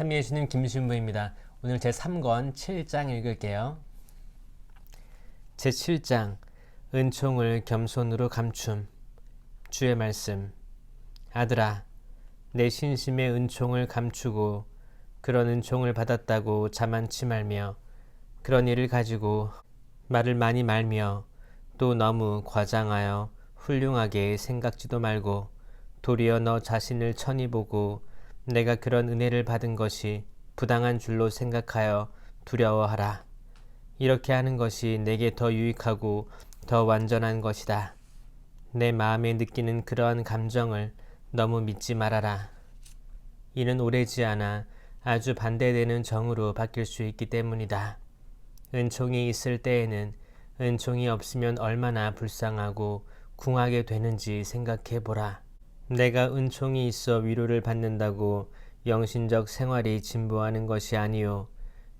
참여해 주시는 김신부입니다. 오늘 제 3권 7장 읽을게요. 제 7장 은총을 겸손으로 감춤 주의 말씀 아들아 내 신심의 은총을 감추고 그런 은총을 받았다고 자만치 말며 그런 일을 가지고 말을 많이 말며 또 너무 과장하여 훌륭하게 생각지도 말고 도리어 너 자신을 천히 보고 내가 그런 은혜를 받은 것이 부당한 줄로 생각하여 두려워하라. 이렇게 하는 것이 내게 더 유익하고 더 완전한 것이다. 내 마음에 느끼는 그러한 감정을 너무 믿지 말아라. 이는 오래지 않아 아주 반대되는 정으로 바뀔 수 있기 때문이다. 은총이 있을 때에는 은총이 없으면 얼마나 불쌍하고 궁하게 되는지 생각해 보라. 내가 은총이 있어 위로를 받는다고 영신적 생활이 진보하는 것이 아니요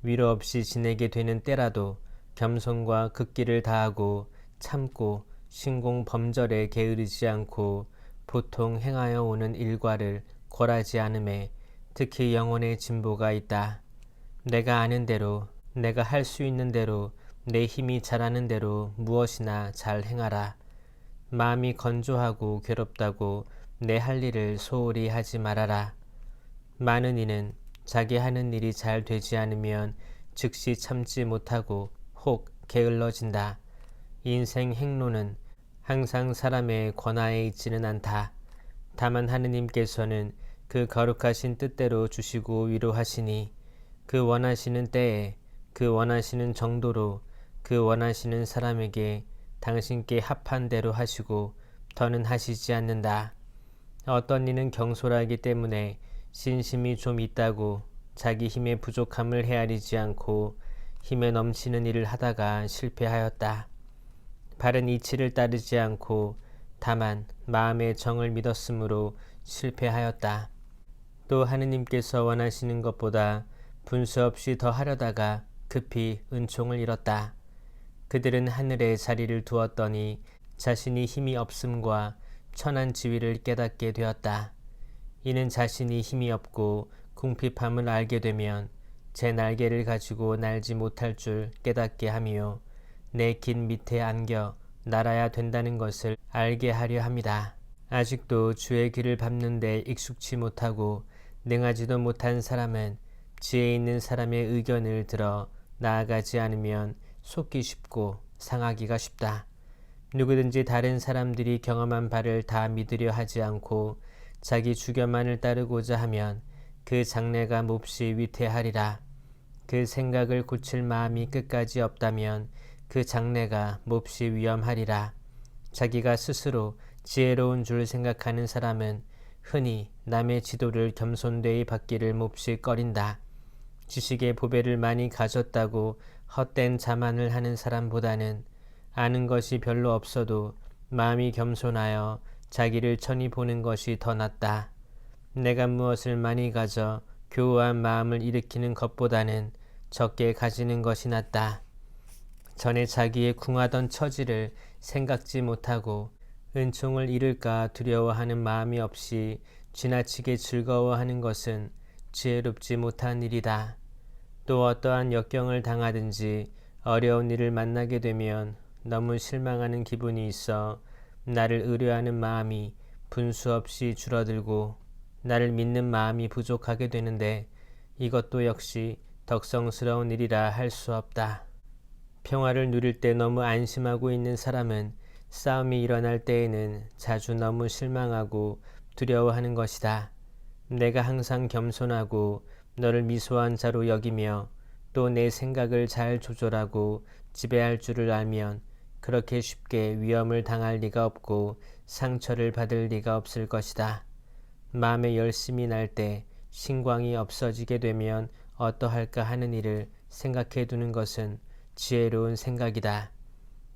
위로 없이 지내게 되는 때라도 겸손과 극기를 다하고 참고 신공 범절에 게으르지 않고 보통 행하여 오는 일과를 골하지 않음에 특히 영혼의 진보가 있다. 내가 아는 대로 내가 할 수 있는 대로 내 힘이 잘하는 대로 무엇이나 잘 행하라. 마음이 건조하고 괴롭다고 내 할 일을 소홀히 하지 말아라. 많은 이는 자기 하는 일이 잘 되지 않으면 즉시 참지 못하고 혹 게을러진다. 인생 행로는 항상 사람의 권하에 있지는 않다. 다만 하느님께서는 그 거룩하신 뜻대로 주시고 위로하시니 그 원하시는 때에 그 원하시는 정도로 그 원하시는 사람에게 당신께 합한 대로 하시고 더는 하시지 않는다. 어떤 이는 경솔하기 때문에 신심이 좀 있다고 자기 힘의 부족함을 헤아리지 않고 힘에 넘치는 일을 하다가 실패하였다. 바른 이치를 따르지 않고 다만 마음의 정을 믿었으므로 실패하였다. 또 하느님께서 원하시는 것보다 분수 없이 더 하려다가 급히 은총을 잃었다. 그들은 하늘에 자리를 두었더니 자신이 힘이 없음과 천한 지위를 깨닫게 되었다. 이는 자신이 힘이 없고 궁핍함을 알게 되면 제 날개를 가지고 날지 못할 줄 깨닫게 함이요. 내 긴 밑에 안겨 날아야 된다는 것을 알게 하려 합니다. 아직도 주의 길을 밟는데 익숙치 못하고 능하지도 못한 사람은 지혜 있는 사람의 의견을 들어 나아가지 않으면 속기 쉽고 상하기가 쉽다. 누구든지 다른 사람들이 경험한 바를 다 믿으려 하지 않고 자기 주견만을 따르고자 하면 그 장래가 몹시 위태하리라. 그 생각을 고칠 마음이 끝까지 없다면 그 장래가 몹시 위험하리라. 자기가 스스로 지혜로운 줄 생각하는 사람은 흔히 남의 지도를 겸손되이 받기를 몹시 꺼린다. 지식의 보배를 많이 가졌다고 헛된 자만을 하는 사람보다는 아는 것이 별로 없어도 마음이 겸손하여 자기를 천히 보는 것이 더 낫다. 내가 무엇을 많이 가져 교우한 마음을 일으키는 것보다는 적게 가지는 것이 낫다. 전에 자기의 궁하던 처지를 생각지 못하고 은총을 잃을까 두려워하는 마음이 없이 지나치게 즐거워하는 것은 지혜롭지 못한 일이다. 또 어떠한 역경을 당하든지 어려운 일을 만나게 되면 너무 실망하는 기분이 있어 나를 의뢰하는 마음이 분수 없이 줄어들고 나를 믿는 마음이 부족하게 되는데 이것도 역시 덕성스러운 일이라 할 수 없다. 평화를 누릴 때 너무 안심하고 있는 사람은 싸움이 일어날 때에는 자주 너무 실망하고 두려워하는 것이다. 내가 항상 겸손하고 너를 미소한 자로 여기며 또 내 생각을 잘 조절하고 지배할 줄을 알면 그렇게 쉽게 위험을 당할 리가 없고 상처를 받을 리가 없을 것이다. 마음에 열심이 날때 신광이 없어지게 되면 어떠할까 하는 일을 생각해 두는 것은 지혜로운 생각이다.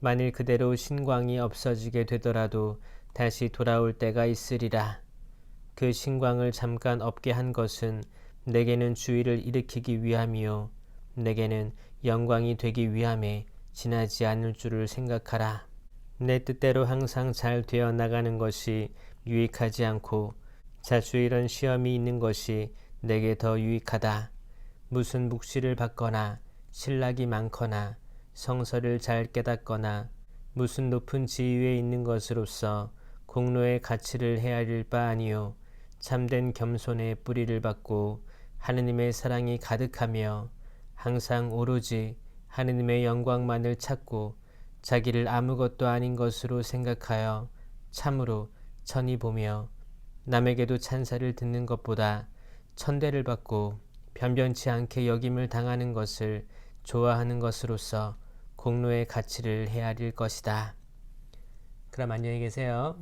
만일 그대로 신광이 없어지게 되더라도 다시 돌아올 때가 있으리라. 그 신광을 잠깐 없게 한 것은 내게는 주의를 일으키기 위함이요. 내게는 영광이 되기 위함에 지나지 않을 줄을 생각하라. 내 뜻대로 항상 잘 되어 나가는 것이 유익하지 않고 자주 이런 시험이 있는 것이 내게 더 유익하다. 무슨 묵시를 받거나 신락이 많거나 성서를 잘 깨닫거나 무슨 높은 지위에 있는 것으로서 공로의 가치를 헤아릴 바 아니요 참된 겸손의 뿌리를 받고 하느님의 사랑이 가득하며 항상 오로지 하느님의 영광만을 찾고 자기를 아무것도 아닌 것으로 생각하여 참으로 천히 보며 남에게도 찬사를 듣는 것보다 천대를 받고 변변치 않게 여김을 당하는 것을 좋아하는 것으로서 공로의 가치를 헤아릴 것이다. 그럼 안녕히 계세요.